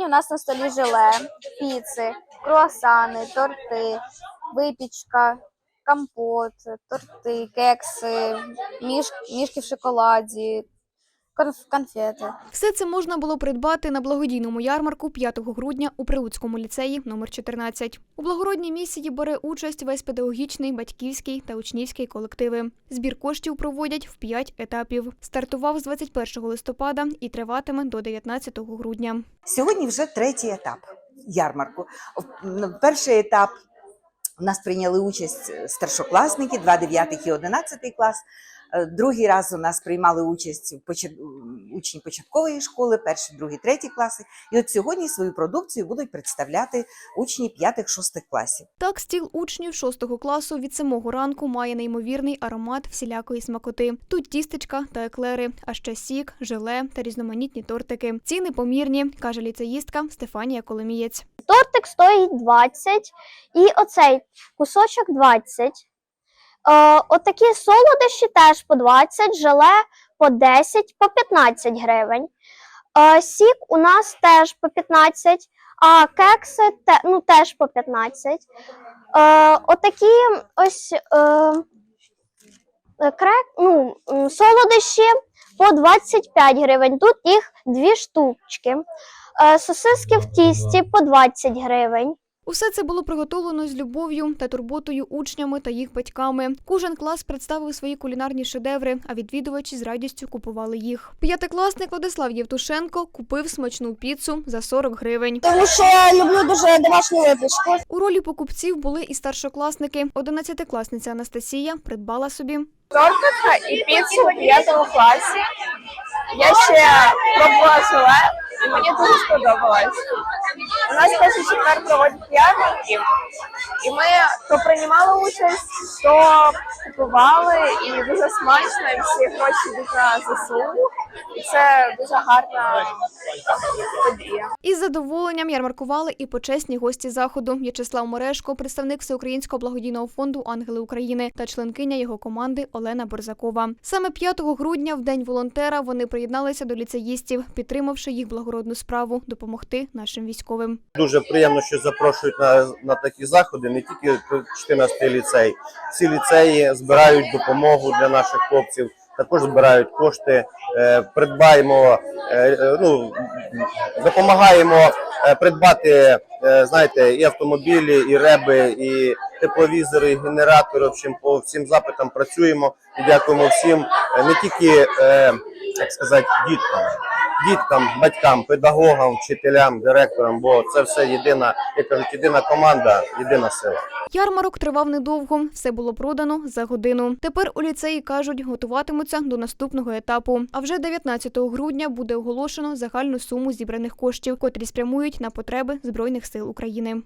Сьогодні у нас на столі желе, піци, круасани, торти, випічка, компот, торти, кекси, міш, мішки в шоколаді, конфети. Все це можна було придбати на благодійному ярмарку 5 грудня у Прилуцькому ліцеї номер 14. У благородній місії бере участь весь педагогічний, батьківський та учнівський колективи. Збір коштів проводять в 5 етапів. Стартував з 21 листопада і триватиме до 19 грудня. Сьогодні вже третій етап ярмарку. Перший етап у нас прийняли участь старшокласники, 2 9 і 11 клас. Е, Другий раз у нас приймали участь учні початкової школи, перший, другий, третій класи. І от сьогодні свою продукцію будуть представляти учні 5-6 класів. Так, стіл учнів 6 класу від самого ранку має неймовірний аромат всілякої смакоти. Тут тістечка та еклери, а ще сік, желе та різноманітні тортики. Ціни помірні, каже ліцеїстка Стефанія Коломієць. Тортик стоїть 20 і оцей кусочок 20. Е, отакі солодощі теж по 20, желе по 10, по 15 гривень. Е, сік у нас теж по 15, а кекси те, ну, теж по 15. Е, отакі ось крек, ну, солодощі по 25 гривень. Тут їх дві штучки. Сосиски в тісті по 20 гривень. Усе це було приготовлено з любов'ю та турботою учнями та їх батьками. Кожен клас представив свої кулінарні шедеври, а відвідувачі з радістю купували їх. П'ятикласник Владислав Євтушенко купив смачну піцу за 40 гривень. Тому що я люблю дуже домашню випічку. У ролі покупців були і старшокласники. Одинадцятикласниця Анастасія придбала собі тортика і піцу в 5 класі. Я ще пробувала мені дуже сподобалось. У нас перший четвер проводять ярмарки, і ми то приймали участь, то купували, і дуже смачно, і всі гроші на ЗСУ. І це дуже гарна. Із задоволенням ярмаркували і почесні гості заходу. В'ячеслав Морешко, представник Всеукраїнського благодійного фонду Ангели України та членкиня його команди Олена Борзакова. Саме 5 грудня, в день волонтера, вони приєдналися до ліцеїстів, підтримавши їх благородну справу допомогти нашим військовим. Дуже приємно, що запрошують на, на такі заходи, не тільки 14 ліцей. Всі ліцеї збирають допомогу для наших хлопців, також збирають кошти, придбаємо, е, е, ну, допомагаємо е, придбати, е, знаєте, і автомобілі, і реби, і тепловізори, і генератори. В общем, по всім запитам працюємо і дякуємо всім, е, не тільки, е, як сказати, діткам діткам, батькам, педагогам, вчителям, директорам, бо це все єдина, як кажуть, єдина команда, єдина сила. Ярмарок тривав недовго, все було продано за годину. Тепер у ліцеї кажуть, готуватимуться до наступного етапу. А вже 19 грудня буде оголошено загальну суму зібраних коштів, котрі спрямують на потреби збройних сил України.